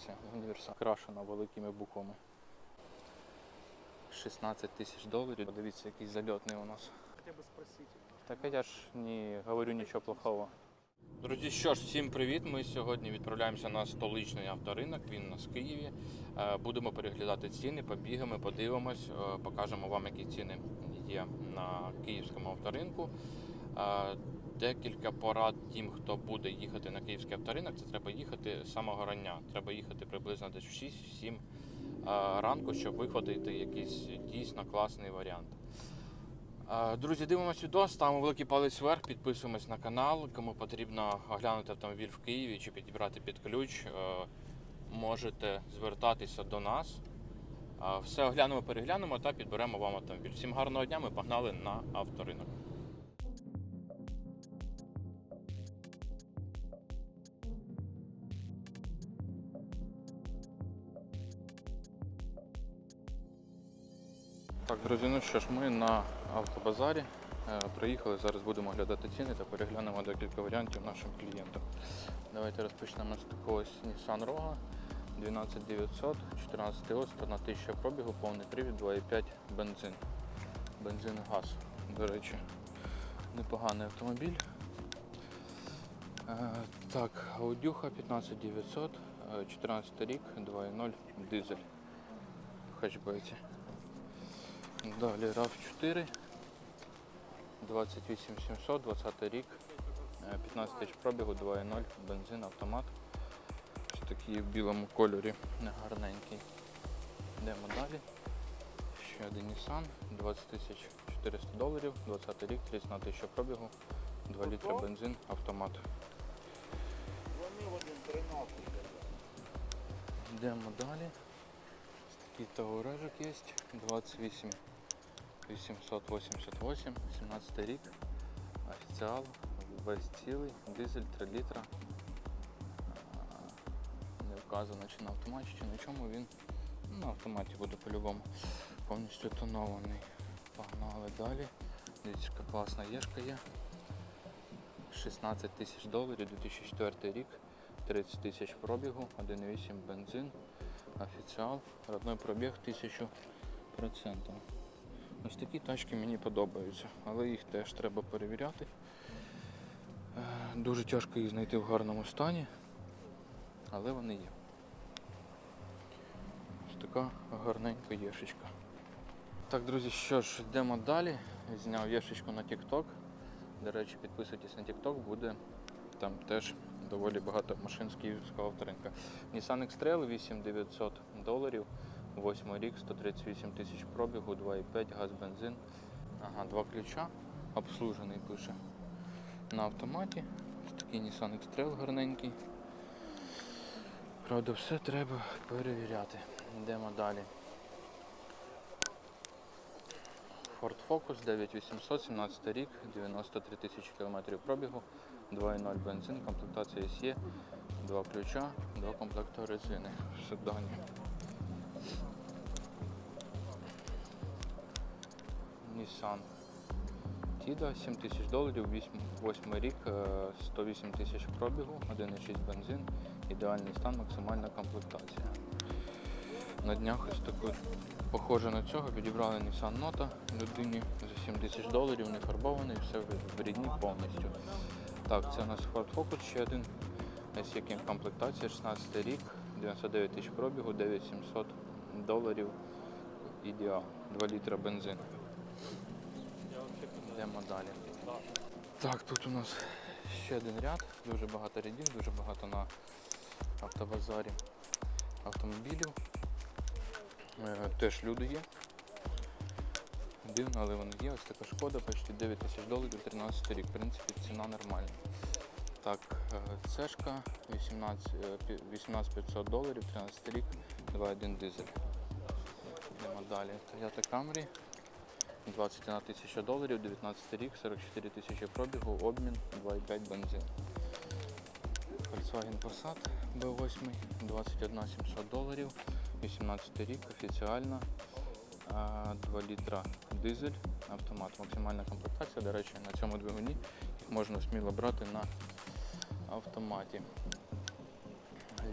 комплектація. Універсал. Крашена великими буквами. 16 тисяч доларів. Подивіться, який зальотний у нас. Хотя бы спросите. Так я ж не говорю нічого плохого. Друзі, що ж, всім привіт. Ми сьогодні відправляємося на столичний авторинок. Він у нас в Києві. Е, Будемо переглядати ціни, побігаємо, подивимось, е, покажемо вам, які ціни є на київському авторинку. Декілька порад тим, хто буде їхати на київський авторинок, це треба їхати з самого рання. Треба їхати приблизно десь в 6-7 е, ранку, щоб виходити якийсь дійсно класний варіант. Е, Друзі, дивимося відео, ставимо великий палець вверх, підписуємось на канал. Кому потрібно оглянути автомобіль в Києві чи підібрати під ключ, е, можете звертатися до нас. Все оглянемо, переглянемо та підберемо вам автомобіль. Всім гарного дня, ми погнали на авторинок. Так, друзі, ну що ж, ми на автобазарі е, приїхали. Зараз будемо оглядати ціни та переглянемо декілька варіантів нашим клієнтам. Давайте розпочнемо з такого Nissan Rogue 12900, 14 ось, 1 тисяча пробігу, повний привід, 2,5 бензин. Бензин і газ, до речі. Непоганий автомобіль. Е, Так, Аудюха 15900, е, 14 рік, 2.0 дизель. В хетчбеці. Далі RAV4 28700, 20 рік, е, 15 тисяч пробігу, 2.0, бензин, автомат. Ось такий в білому кольорі, негарненький. Йдемо далі. Ще один Nissan, 20 тисяч 400 доларів, 20 рік, 31 тисяча пробігу, 2 літри бензин, автомат. Вони в один 13. Йдемо далі. Такий таурежик є. 28 888, 17 рік. Офіціал, весь цілий, дизель 3 літра. Не вказано чи на автоматі, чи на чому він. Ну, На автоматі буде по-любому. Повністю тонований. Погнали далі. Дивіться, яка класна єшка є. 16 тисяч доларів, 2004 рік, 30 тисяч пробігу, 1,8 бензин, офіціал, родной пробіг 1000%. Ось такі тачки мені подобаються, але їх теж треба перевіряти. Е, Дуже тяжко їх знайти в гарному стані, але вони є. Ось така гарненька єшечка. Так, друзі, що ж, йдемо далі. Зняв єшечку на TikTok. До речі, підписуйтесь на TikTok, буде там теж доволі багато машин з київського авторинка. Nissan X-Trail 8900 доларів, 8 рік, 138 тисяч пробігу, 2,5 газ, бензин. Ага, два ключа, обслужений пише. На автоматі. Ось такий Nissan X-Trail гарненький. Правда, все треба перевіряти. Йдемо далі. Ford Focus 9800, 17 рік, 93 тисячі кілометрів пробігу, 2.0 бензин, комплектація SE, два ключа, два комплекти резини в седані. Nissan Тіда 7 тисяч доларів, 8 рік, е, 108 тисяч пробігу, 1,6 бензин, ідеальний стан, максимальна комплектація. На днях ось таку похоже на цього підібрали Nissan Note людині за 7 тисяч доларів, не фарбований, все в рідні повністю. Так, це у нас Ford Focus ще один. Ось яким комплектація, 16 рік, 99 тисяч пробігу, 9700 доларів. Ідеал. 2 літра бензин. Йдемо далі. Так, тут у нас ще один ряд, дуже багато рядів, дуже багато на автобазарі автомобілів. Е, Теж люди є. Дивно, але вони є. Ось така шкода, почти 9 тисяч доларів, 13 рік. В принципі, ціна нормальна. Так, е, цешка 18, е, 18500 доларів, 13 рік, 2.1 дизель. Йдемо далі. Toyota Camry 21 тисяча доларів, 19 рік, 44 тисячі пробігу, обмін, 2,5 бензин. Volkswagen Passat B8, 21 700 доларів, 18 рік, офіціальна, 2 літра дизель, автомат, максимальна комплектація. До речі, на цьому двигуні їх можна сміло брати на автоматі.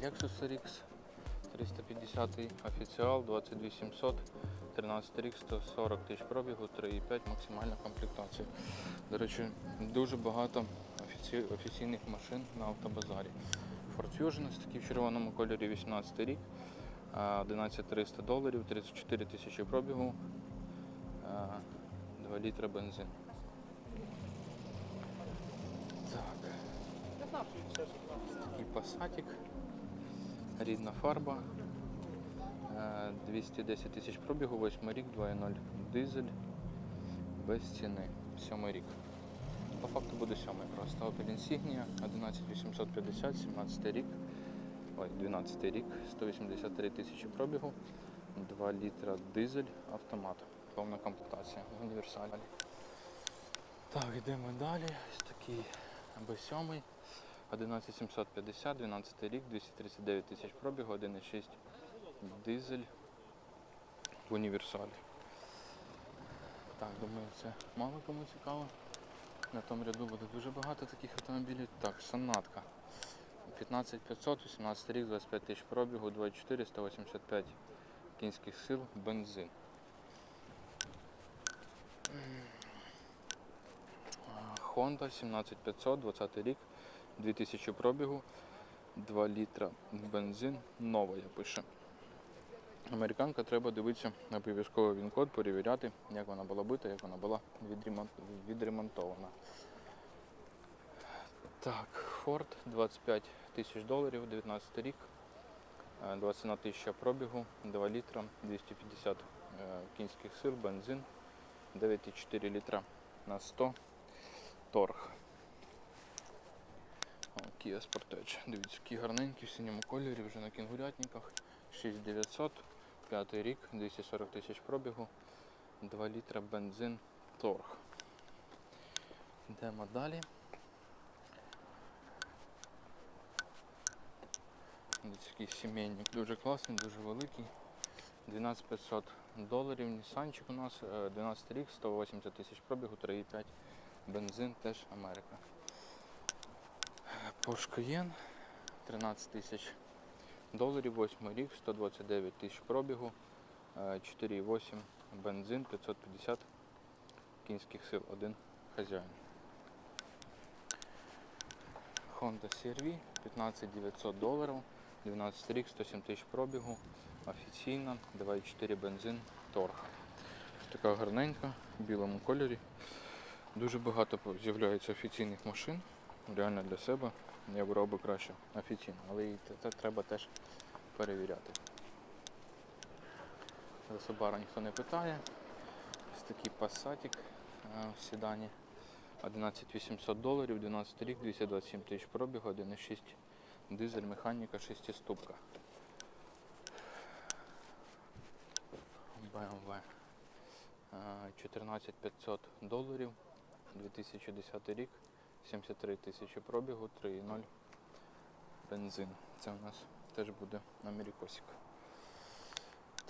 Lexus RX 350 офіціал, 22700, 13 рік, 140 тисяч пробігу, 3,5 максимальна комплектація. До речі, дуже багато офіці... офіційних машин на автобазарі. Ford Fusion такий в червоному кольорі 18 рік, 11300 доларів, 34 тисячі пробігу, 2 літра бензин. Так. Такий пасатик, рідна фарба, е, 210 тисяч пробігу, 8 рік, 2.0 дизель, без ціни, 7 рік. По факту буде 7 просто. Opel Insignia, 11850, 17 рік, ой, 12 рік, 183 тисячі пробігу, 2 літра дизель, автомат, повна комплектація, універсальний. Так, йдемо далі. Ось такий B7. 11750, 12 рік, 239 тисяч пробігу, 1,6 дизель в універсалі. Так, думаю, це мало кому цікаво. На тому ряду буде дуже багато таких автомобілів. Так, сонатка. 15500, 18 рік, 25 тисяч пробігу, 24, 185 кінських сил, бензин. Honda 17500, 20 рік, 2000 пробігу, 2 літра бензин, нова я пише. Американка треба дивитися обов'язково він код, перевіряти, як вона була бита, як вона була відремонтована. Так, Ford 25 тисяч доларів, 19 рік, е, 21 тисяча пробігу, 2 літра, 250 е, кінських сил, бензин, 9,4 літра на 100, торг. Kia Sportage. Дивіться, які гарненькі в синьому кольорі, вже на кінгурятниках. 6900, 5 рік, 240 тисяч пробігу, 2 літра бензин, торг. Йдемо далі. Який сімейник, дуже класний, дуже великий. 12500 доларів, Нісанчик у нас, е, 12 рік, 180 тисяч пробігу, 3,5 бензин, теж Америка. Porsche Cayenne 13 тисяч доларів, 8 рік, 129 тисяч пробігу, е, 4,8 бензин, 550 кінських сил, один хазяїн. Honda CR-V 15 900 доларів, 12 рік, 107 тисяч пробігу, офіційна, 2,4 бензин, торг. Така гарненька, в білому кольорі. Дуже багато з'являється офіційних машин. Реально для себе я брав би краще офіційно, але і це, треба теж перевіряти. За Subaru ніхто не питає. Ось такий пасатик в седані. 11800 доларів, 12 рік, 227 тисяч пробігу, 1,6 дизель, механіка, 6 ступка. BMW. 14500 доларів, 2010 рік, 73 тисячі пробігу, 3,0 бензин. Це у нас теж буде Америкосик.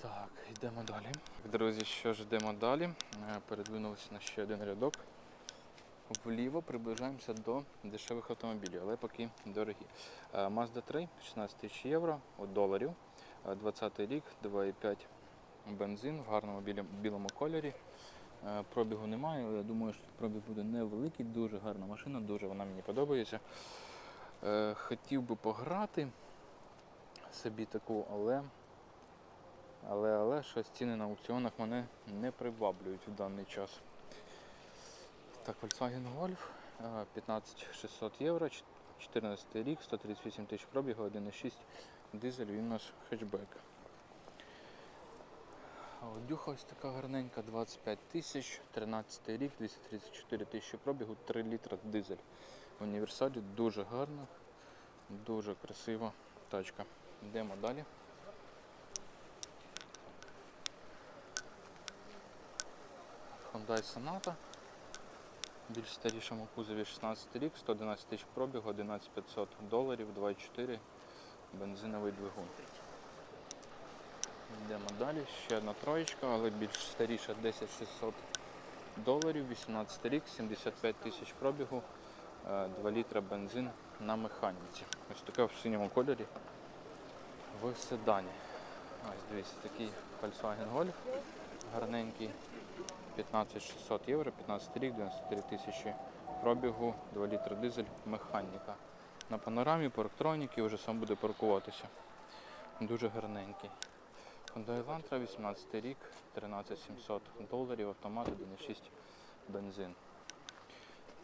Так, йдемо далі. Друзі, що ж йдемо далі? Е, Передвинулися на ще один рядок. Вліво приближаємося до дешевих автомобілів, але поки дорогі. Е, Mazda 3, 16 тисяч євро, доларів. Е, 20 рік, 2,5 бензин в гарному білому кольорі. Е, Пробігу немає, але я думаю, що пробіг буде невеликий, дуже гарна машина, дуже вона мені подобається. Е, Хотів би пограти собі таку, але, але, але щось ціни на аукціонах мене не приваблюють в даний час. Так, Volkswagen Golf е, 15600 євро, 14 рік, 138 тисяч пробігу, 1,6 дизель, він у нас хетчбек. Аудюха ось така гарненька, 25 тисяч, 13 рік, 234 тисячі пробігу, 3 літра дизель. В універсалі дуже гарна, дуже красива тачка. Йдемо далі. Hyundai Sonata. Більш старішому кузові 16 рік, 111 тисяч пробігу, 11500 доларів, 2,4 бензиновий двигун. Йдемо далі. Ще одна троєчка, але більш старіша 10600 доларів, 18 рік, 75 тисяч пробігу, е, 2 літра бензин на механіці. Ось така в синьому кольорі. в седані. Ось дивіться, такий Volkswagen Golf гарненький. 15600 євро, 15 рік, 93 тисячі пробігу, 2 літри дизель, механіка. На панорамі, парктроніки, вже сам буде паркуватися. Дуже гарненький. Hyundai Elantra, 18 рік, 13700 доларів, автомат 1.6 бензин.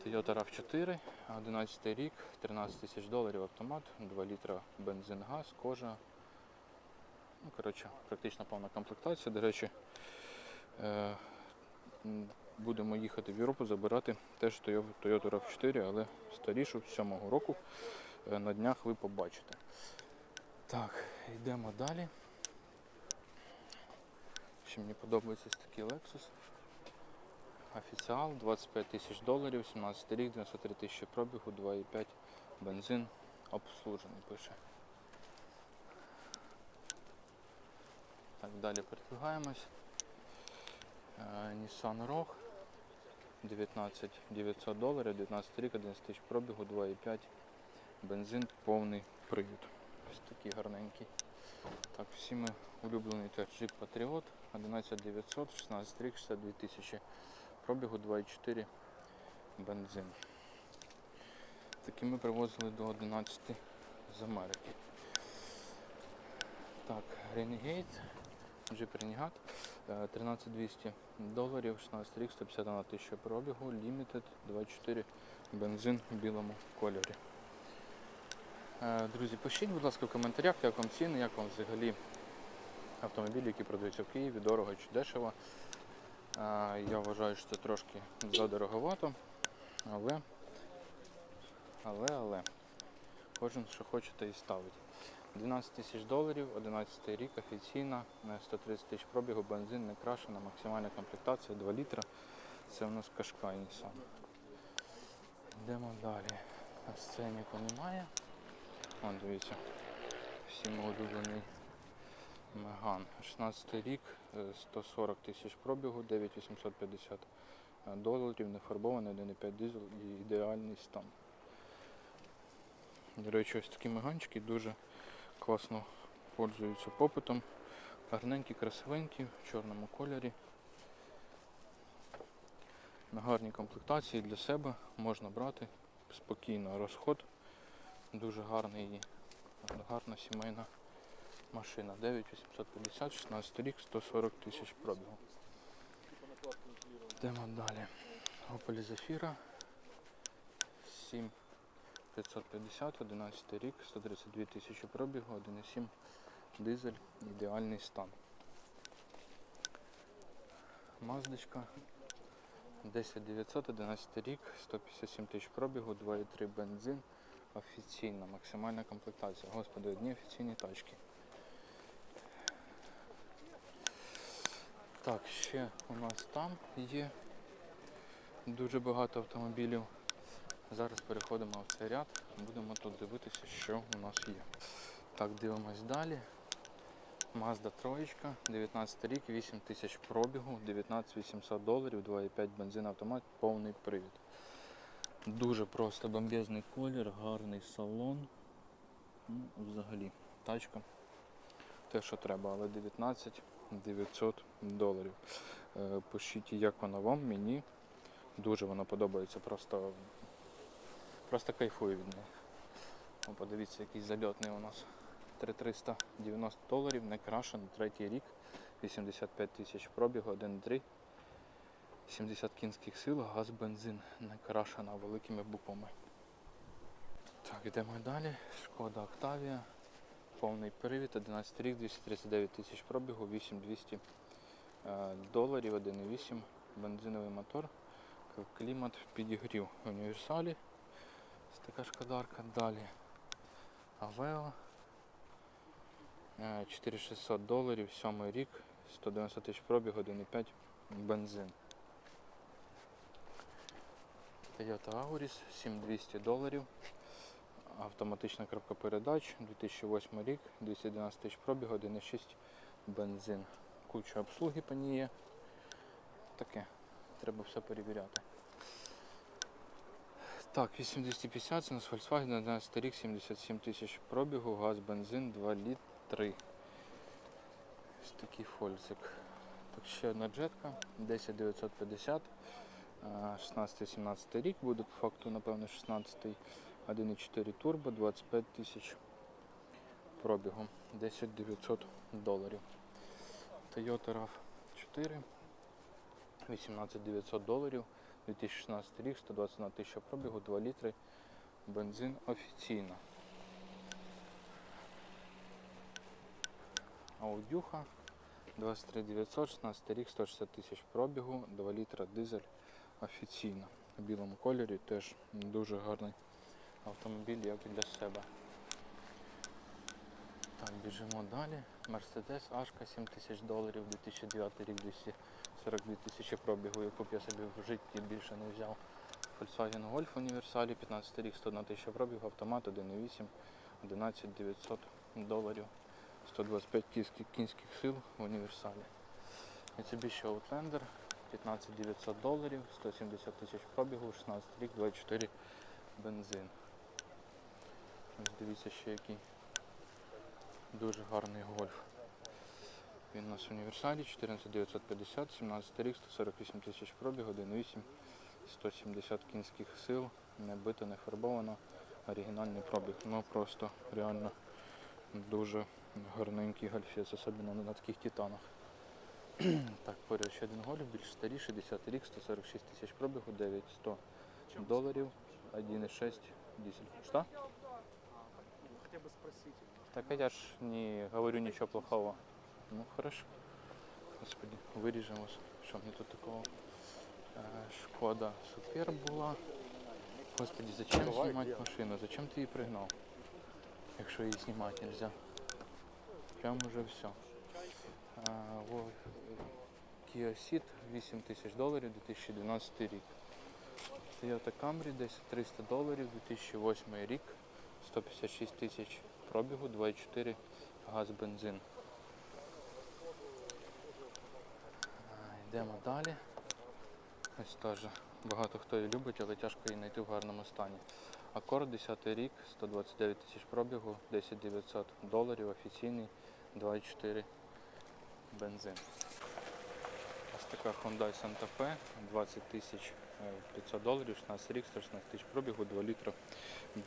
Toyota RAV4, 11 рік, 13 тисяч доларів автомат, 2 літра бензин, газ, кожа. Ну, коротше, практично повна комплектація. До речі, е, будемо їхати в Європу забирати теж Toyota RAV4, але старішу 7-го року. Е, На днях ви побачите. Так, йдемо далі. Ще мені подобається такий Lexus. Офіціал 25 тисяч доларів, 17 рік, 93 тисячі пробігу, 2,5 бензин обслужений пише. Так, далі передвигаємось. Е, Nissan Rogue 19 900 доларів, 19 рік, 11 тисяч пробігу, 2,5 бензин, повний привід. Ось такий гарненький. Так, всі ми улюблений Jeep Patriot 11 900, 16 рік, 62 тисячі пробігу 2,4 бензин. Такі ми привозили до 11 з Америки. Так, Renegade, Jeep Renegade, е, 13200 доларів, 16 рік, 151 тисяча пробігу, Limited 2,4 бензин в білому кольорі. Е, Друзі, пишіть, будь ласка, в коментарях, як вам ціни, як вам взагалі автомобілі, які продаються в Києві, дорого чи дешево. Е, Я вважаю, що це трошки задороговато, але, але, але, кожен що хоче, те і ставить. 12 тисяч доларів, 11 рік, офіційна, 130 тисяч пробігу, бензин не крашена, максимальна комплектація 2 літра. Це у нас Qashqai Nissan. Йдемо далі. На сценіку немає. Вон, дивіться, всім улюблений Меган. 16 рік, е, 140 тисяч пробігу, 9850 доларів, нефарбований, 1,5 дизель і ідеальний стан. До речі, ось такі меганчики дуже класно пользуються попитом. Гарненькі, красивенькі, в чорному кольорі. На гарній комплектації для себе можна брати спокійно розход. Дуже гарний, гарна сімейна машина. 9850, 16 рік, 140 тисяч пробігу. Йдемо далі. Opel Zafira 7550, 11 рік, 132 тисячі пробігу, 1,7 дизель, ідеальний стан. Маздочка 10900, 11 рік, 157 тисяч пробігу, 2,3 бензин. Офіційна, максимальна комплектація. Господи, одні офіційні тачки. Так, ще у нас там є дуже багато автомобілів. Зараз переходимо в цей ряд, будемо тут дивитися, що у нас є. Так, дивимось далі. Mazda 3, 19 рік, 8 тисяч пробігу, 19 800 доларів, 2,5 бензин автомат, повний привід. Дуже просто бомбезний колір, гарний салон. Ну, взагалі, тачка. Те, що треба, але 19 900 доларів. Е, Пишіть, як вона вам, мені. Дуже вона подобається, просто, просто кайфую від неї. О, подивіться, який зальотний у нас. 3390 доларів, не крашений, третій рік, 85 тисяч пробігу, 1,3. 70 кінських сил, газ, бензин, не крашена великими буквами. Так, йдемо далі. Шкода Октавія. Повний привід, 11 рік, 239 тисяч пробігу, 8200 е, доларів, 1,8 бензиновий мотор, клімат підігрів в універсалі. Така шкодарка. Далі. Авео. Е, 4600 доларів, 7 рік, 190 тисяч пробігу, 1,5 бензин. Toyota Auris 7200 доларів. Автоматична коробка передач, 2008 рік, 212 тисяч пробігу, 1,6 бензин. Куча обслуги по ній є. Таке, треба все перевіряти. Так, 8250, це у нас Volkswagen, 11 рік, 77 тисяч пробігу, газ, бензин, 2 літри. 3. Ось такий фольцик. Так, ще одна джетка, 10950. 16-17 рік буде по факту, напевно, 16 1,4 турбо, 25 тисяч пробігу, 10 900 доларів. Toyota RAV4, 18 900 доларів, 2016 рік, 121 тисяча пробігу, 2 літри, бензин офіційно. Аудюха 23 900, 16 рік, 160 тисяч пробігу, 2 літра дизель офіційно. У білому кольорі теж дуже гарний автомобіль, як і для себе. Так, біжимо далі. Mercedes Ашка 7 тисяч доларів, 2009 рік 242 тисячі пробігу, яку б я собі в житті більше не взяв. Volkswagen Golf універсалі, 15 рік, 101 тисяча пробігу, автомат 1.8, 11 900 доларів, 125 кінських, сил в універсалі. Mitsubishi Outlander, 15 900 доларів, 170 тисяч пробігу, 16 рік, 24 бензин. Ось дивіться ще який дуже гарний гольф. Він у нас в універсалі 14950, 17 рік, 148 тисяч пробігу, 1.8, 170 кінських сил, не бито, не фарбовано, оригінальний пробіг. Ну просто реально дуже гарненький гольфець, особливо на таких титанах. так, поряд ще один гольф, більш старіший, 10 рік, 146 тисяч пробігу, 9100 доларів, 1.6 дизель. Что? Хотя бы спросите. Так я ж не говорю ничего плохого. Ну хорошо. Господи, виріжемо. Що мені тут такого? Е, Шкода Супер була. Господи, зачем Давай, знімати машину? Зачем ти її пригнав? Якщо її знімати нельзя. Прям уже все. Kia Ceed 8 тисяч доларів 2012 рік. Toyota Camry 10 300 доларів 2008 рік. 156 тисяч пробігу, 2,4 газ бензин. Йдемо далі. Ось теж багато хто її любить, але тяжко її знайти в гарному стані. Акорд 10 рік, 129 тисяч пробігу, 10 900 доларів, офіційний 2,4 бензин. Ось така Hyundai Santa Fe, 20 тисяч е, 500 доларів, 16 рік, 116 тисяч пробігу, 2 літра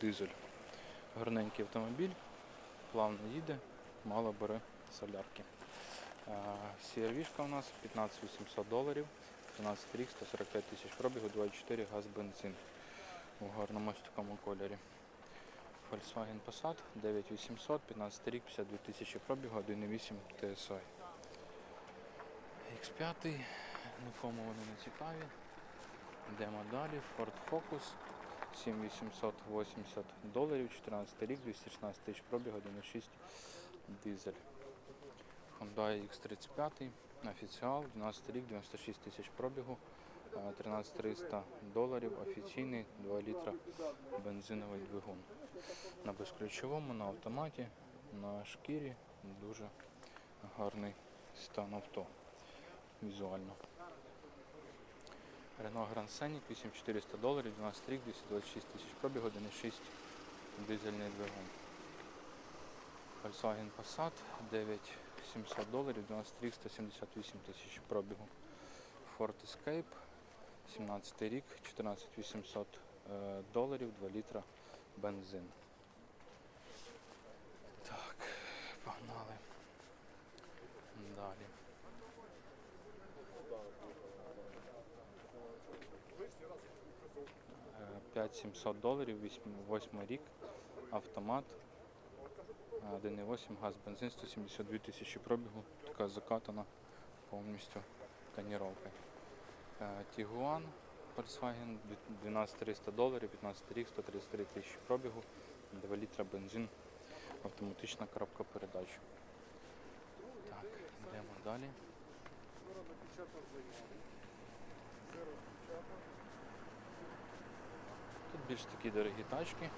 дизель. Гарненький автомобіль, плавно їде, мало бере солярки. CRV у нас 15 800 доларів, 13 рік, 145 тисяч пробігу, 24 газ бензин у гарному ось такому кольорі. Volkswagen Passat 9800, 15 рік, 52 тисячі пробігу, 1,8 TSI. X5, нікому вони не цікаві. Йдемо далі. Ford Focus 7880 доларів, 14 рік, 216 тисяч пробігу, 1,6 дизель. Hyundai X35, офіціал, 12 рік, 96 тисяч пробігу, е, 13300 доларів, офіційний 2 літра бензиновий двигун. На безключовому, на автоматі, на шкірі дуже гарний стан авто візуально. Renault Grand Scenic 8400 доларів, 12 рік, 226 тисяч пробігу, 1,6 дизельний двигун. Volkswagen Passat 9700 доларів, 12 рік, 178 тисяч пробігу. Ford Escape 17 рік, 14800 е, доларів, 2 літра бензин. Так, погнали. Далі. Е, 5700 доларів, 8 рік, автомат, 1,8 газ, бензин, 172 тисячі пробігу, така закатана повністю тоніровка. Тігуан Volkswagen 12300 доларів, 15 рік, 133 тисячі пробігу, 2 літра бензин, автоматична коробка передач. Так, йдемо далі. Тут більш такі дорогі тачки.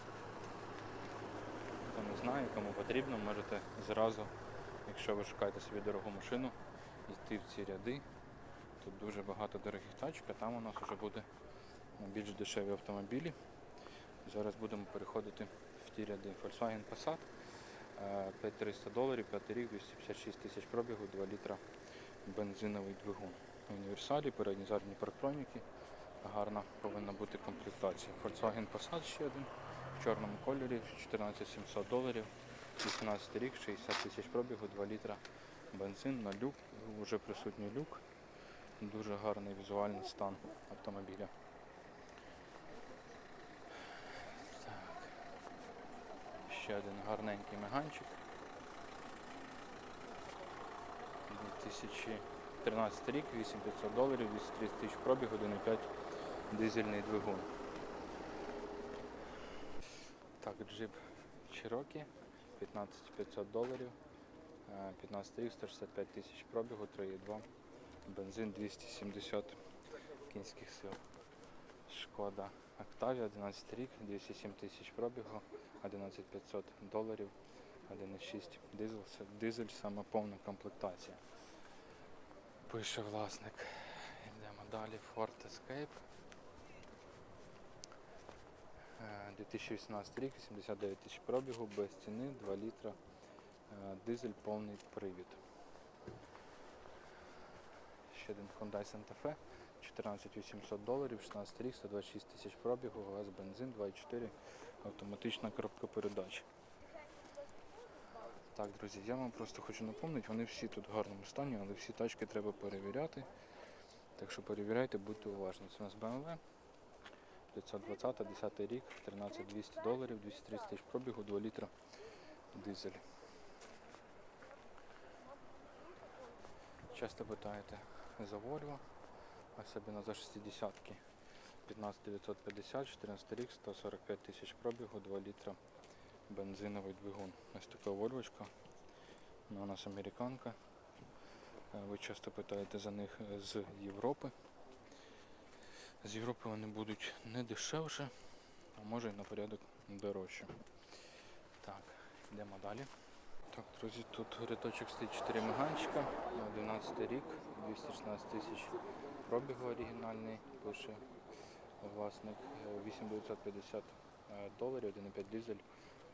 Хто не знає, кому потрібно, можете зразу, якщо ви шукаєте собі дорогу машину, йти в ці ряди. Тут дуже багато дорогих тачок, а там у нас вже буде більш дешеві автомобілі. Зараз будемо переходити в ті ряди. Volkswagen Passat Е, 5300 доларів, 5 рік, 256 тисяч пробігу, 2 літра бензиновий двигун. Універсалі, передні задні парктроніки. Гарна повинна бути комплектація. Volkswagen Passat ще один в чорному кольорі, 14700 доларів, 18 рік, 60 тисяч пробігу, 2 літра бензин на люк, вже присутній люк. Дуже гарний візуальний стан автомобіля. Так. Ще один гарненький меганчик. 2013 рік, 8500 доларів, 230 тисяч пробіг, 1,5 дизельний двигун. Так, джип Cherokee, 15500 доларів, е, 15 рік, 165 тисяч пробігу, 3,2, бензин 270 кінських сил. Шкода Octavia, 11 рік, 207 тисяч пробігу, 11500 доларів, 1,6 дизель, дизель саме повна комплектація. Пише власник. Йдемо далі. Ford Escape. Е, 2018 рік, 89 тисяч пробігу, без ціни, 2 літра, е, дизель повний привід. Ще один Hyundai Santa Fe, 14 800 доларів, 16 рік, 126 тисяч пробігу, газ, бензин, 2,4, автоматична коробка передач. Так, друзі, я вам просто хочу напомнити, вони всі тут в гарному стані, але всі тачки треба перевіряти. Так що перевіряйте, будьте уважні. Це у нас BMW 520, 10 рік, 13 200 доларів, 230 тисяч пробігу, 2 літра дизель. Часто питаєте за Volvo, особливо за 60 ки 15 950, 14 рік, 145 тисяч пробігу, 2 літра бензиновий двигун. Ось така вольвочка. Вона у нас американка. Е, Ви часто питаєте за них е, з Європи. З Європи вони будуть не дешевше, а може і на порядок дорожче. Так, йдемо далі. Так, друзі, тут рядочок стоїть 4 меганчика, 11 рік, 216 тисяч пробігу оригінальний, пише власник, е, 8950 е, доларів, 1,5 дизель,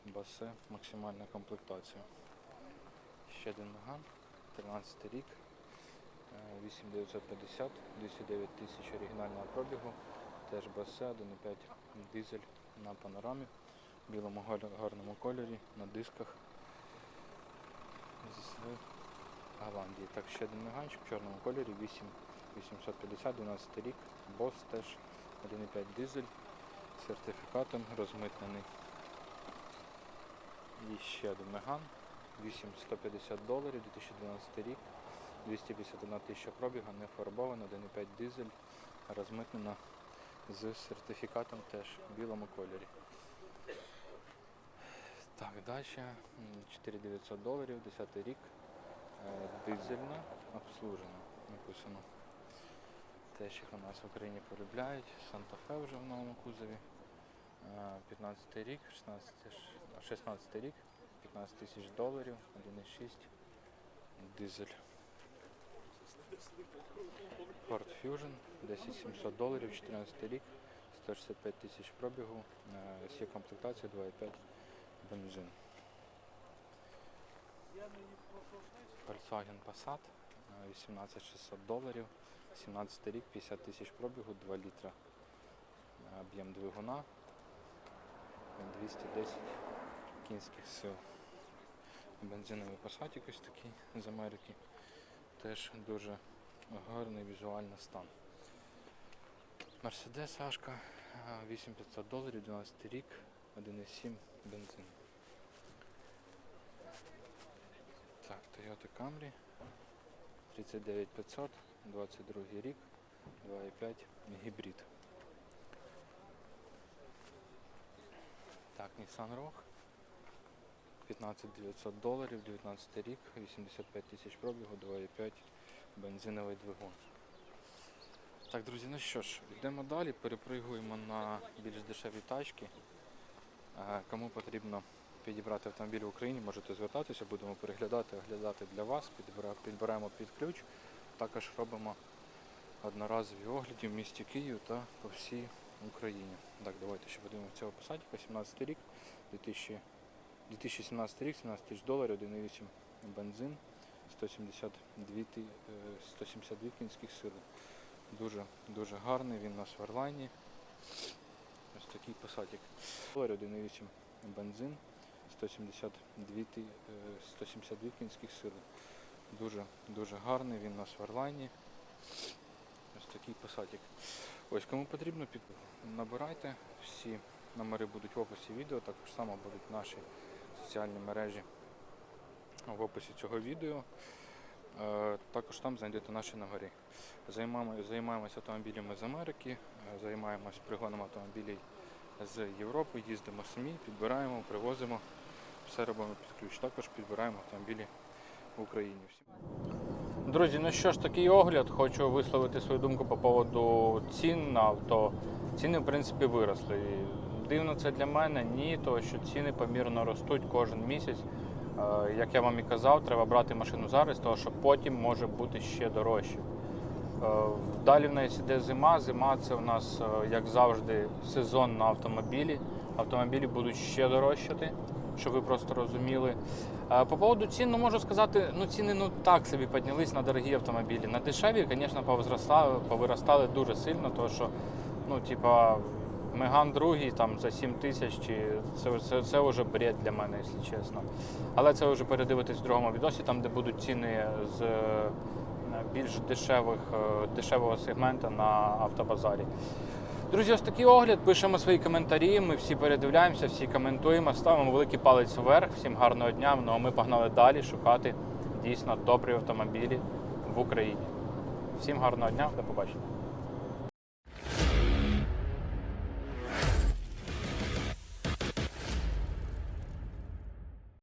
басе, максимальна комплектація. Ще один меган, 13 рік, 8950, 209 тисяч оригінального пробігу, теж басе, 1,5 дизель на панорамі, в білому гарному кольорі, на дисках з Голландії. Так, ще один меганчик в чорному кольорі, 8 850, 12 рік, бос теж 1,5 дизель, з сертифікатом розмитнений. І ще один меган, 8150 доларів, 2012 рік, 251 тисяча пробіга, не фарбована, 1,5 дизель, розмитнена з сертифікатом теж в білому кольорі. Так, далі 4900 доларів, 10 рік, е, дизельна, обслужена, написано. Теж їх у нас в Україні полюбляють. Санта-Фе вже в новому кузові. Е, 15 рік, 16, 16 рік, 15 тисяч доларів, 1,6 дизель. Ford Fusion, 10700 доларів, 14 рік, 165 тисяч пробігу, е, є комплектація 2,5 бензин. Volkswagen Passat, е, 18600 доларів, 17 рік, 50 тисяч пробігу, 2 літра е, об'єм двигуна, 210 кінських сил. Бензиновий Passat ось такий з Америки. Теж дуже гарний візуальний стан. Мерседес Ашка, е, 8500 доларів, 12 рік, 1,7 бензин. Так, Toyota Camry 39500, 22 рік, 2,5 гібрид. Так, Nissan Rogue 15900 доларів, 19 рік, 85 тисяч пробігу, 2,5 бензиновий двигун. Так, друзі, ну що ж, йдемо далі, перепригуємо на більш дешеві тачки. Е, Кому потрібно підібрати автомобіль в Україні, можете звертатися, будемо переглядати, оглядати для вас, підбира- підбираємо під ключ. Також робимо одноразові огляди в місті Київ та по всій Україні. Так, давайте ще подивимося цього посадка, 17 рік, 2017 рік, 17 тисяч доларів, 1,8 бензин, 172, е, 172 кінських сили. Дуже, дуже гарний, він у нас в Орлайні. Ось такий посадик. Доларів 1,8 бензин, 172, ти- е, 172 кінських сили. Дуже, дуже гарний, він у нас в Орлайні. Ось такий посадик. Ось кому потрібно, під... набирайте. Всі номери будуть в описі відео, також само будуть наші соціальні мережі в описі цього відео. Е, Також там знайдете наші. Займаємо, займаємося автомобілями з Америки, е, займаємось пригоном автомобілів з Європи, їздимо самі, підбираємо, привозимо, все робимо під ключ. Також підбираємо автомобілі в Україні. Друзі, ну що ж, такий огляд. Хочу висловити свою думку по поводу цін на авто. Ціни, в принципі, виросли. Дивно це для мене, ні, тому що ціни помірно ростуть кожен місяць. Е, Як я вам і казав, треба брати машину зараз, тому що потім може бути ще дорожче. Е, Далі в нас іде зима. Зима це у нас, е, як завжди, сезон на автомобілі. Автомобілі будуть ще дорожчати, щоб ви просто розуміли. По поводу цін, ну можу сказати, ну ціни ну так собі піднялись на дорогі автомобілі. На дешеві, звісно, повиростали дуже сильно, тому що, ну, типа, Меган другий там за 7 тисяч, це, це, це вже бред для мене, якщо чесно. Але це вже передивитись в другому відосі, там, де будуть ціни з е, більш дешевих, е, дешевого сегмента на автобазарі. Друзі, ось такий огляд. Пишемо свої коментарі. Ми всі передивляємося, всі коментуємо, ставимо великий палець вверх. Всім гарного дня. Ну а ми погнали далі шукати дійсно добрі автомобілі в Україні. Всім гарного дня, до побачення.